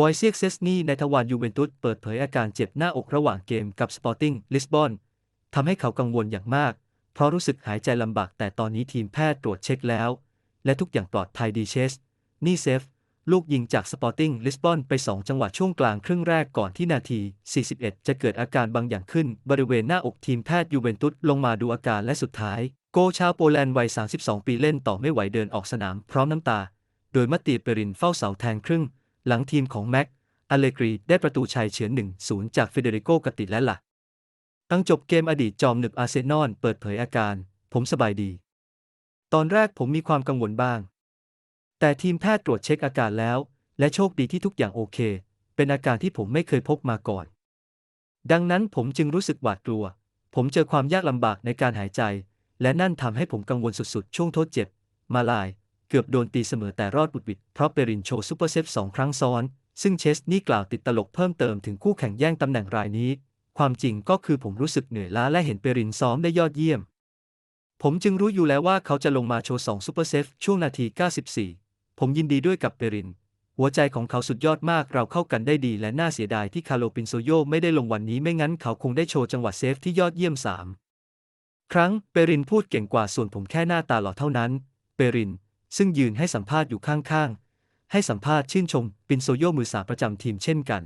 วอยเซียกเซสนีในทวารยูเวนตุสเปิดเผยอาการเจ็บหน้าอกระหว่างเกมกับสปอร์ติ้งลิสบอนทำให้เขากังวลอย่างมาก เพราะรู้สึกหายใจลำบากแต่ตอนนี้ทีมแพทย์ตรวจเช็คแล้ว และทุกอย่างปลอดภัยดีเชส นี่เซฟ ลูกยิงจากสปอร์ติ้งลิสบอนไป 2 จังหวะช่วงกลางครึ่งแรกก่อนที่นาที 41 จะเกิดอาการบางอย่างขึ้น บริเวณหน้าอกทีมแพทย์ยูเวนตุสลงมาดูอาการและสุดท้าย โกชาวโปแลนด์วัย 32 ปีเล่นต่อไม่ไหวเดินออกสนามพร้อมน้ำตา โดยมัตติเปรินเฝ้าเสาแทงครึ่ง หลังทีมของแม็กอเลกรีได้ประตูชัยเฉือน 1-0 จากเฟเดริโกกติและละตั้งจบเกมอดีตจอมหนึบอาร์เซนอลเปิดเผยอาการ ผมสบายดี ตอนแรกผมมีความกังวลบ้าง แต่ทีมแพทย์ตรวจเช็คอาการแล้ว และโชคดีที่ทุกอย่างโอเค เป็นอาการที่ผมไม่เคยพบมาก่อน ดังนั้นผมจึงรู้สึกหวาดกลัว ผมเจอความยากลำบากในการหายใจ และนั่นทำให้ผมกังวลสุดๆ ช่วงทษเจ็บ มาลาย เกือบโดนตีเสมอแต่รอดบุดวิดเพราะเปรินโชว์ซูเปอร์เซฟสองครั้งซ้อน ซึ่งเชสนี่กล่าวติดตลกเพิ่มเติมถึงคู่แข่งแย่งตำแหน่งรายนี้ ความจริงก็คือผมรู้สึกเหนื่อยล้าและเห็นเปรินซ้อมได้ยอดเยี่ยม ผมจึงรู้อยู่แล้วว่าเขาจะลงมาโชว์2ซูเปอร์เซฟช่วงนาที 94 ผมยินดีด้วยกับเปริน หัวใจของเขาสุดยอดมากเราเข้ากันได้ดีและน่าเสียดายที่คาร์โลปินโซโยไม่ได้ลงวันนี้ไม่งั้นเขาคงได้โชว์จังหวะเซฟที่ยอดเยี่ยม3ครั้งเปรินพูดเก่งกว่าส่วนผมแค่หน้าตาหล่อเท่านั้น เปริน ซึ่งยืนให้สัมภาษณ์อยู่ข้างๆ ให้สัมภาษณ์ชื่นชม ปินโซโยมือสาประจำทีมเช่นกัน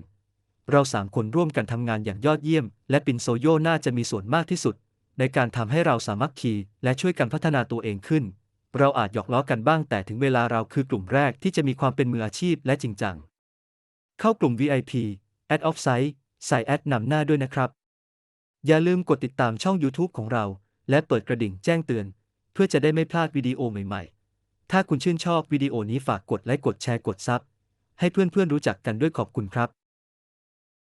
เราสามคนร่วมกันทำงานอย่างยอดเยี่ยม และปินโซโยน่าจะมีส่วนมากที่สุด ในการทำให้เราสามัคคีและช่วยกันพัฒนาตัวเองขึ้น เราอาจหยอกล้อกันบ้างแต่ถึงเวลาเราคือกลุ่มแรกที่จะมีความเป็นมืออาชีพและจริงจัง เข้ากลุ่ม VIP Ad Offsite ใส่แอดนำหน้าด้วยนะครับ อย่าลืมกดติดตามช่อง YouTube ของเรา และเปิดกระดิ่งแจ้งเตือน เพื่อจะได้ไม่พลาดวิดีโอใหม่ๆ ถ้าคุณชื่นชอบวิดีโอนี้ฝากกดไลค์กดแชร์กดซับให้เพื่อนๆรู้จักกันด้วยขอบคุณครับ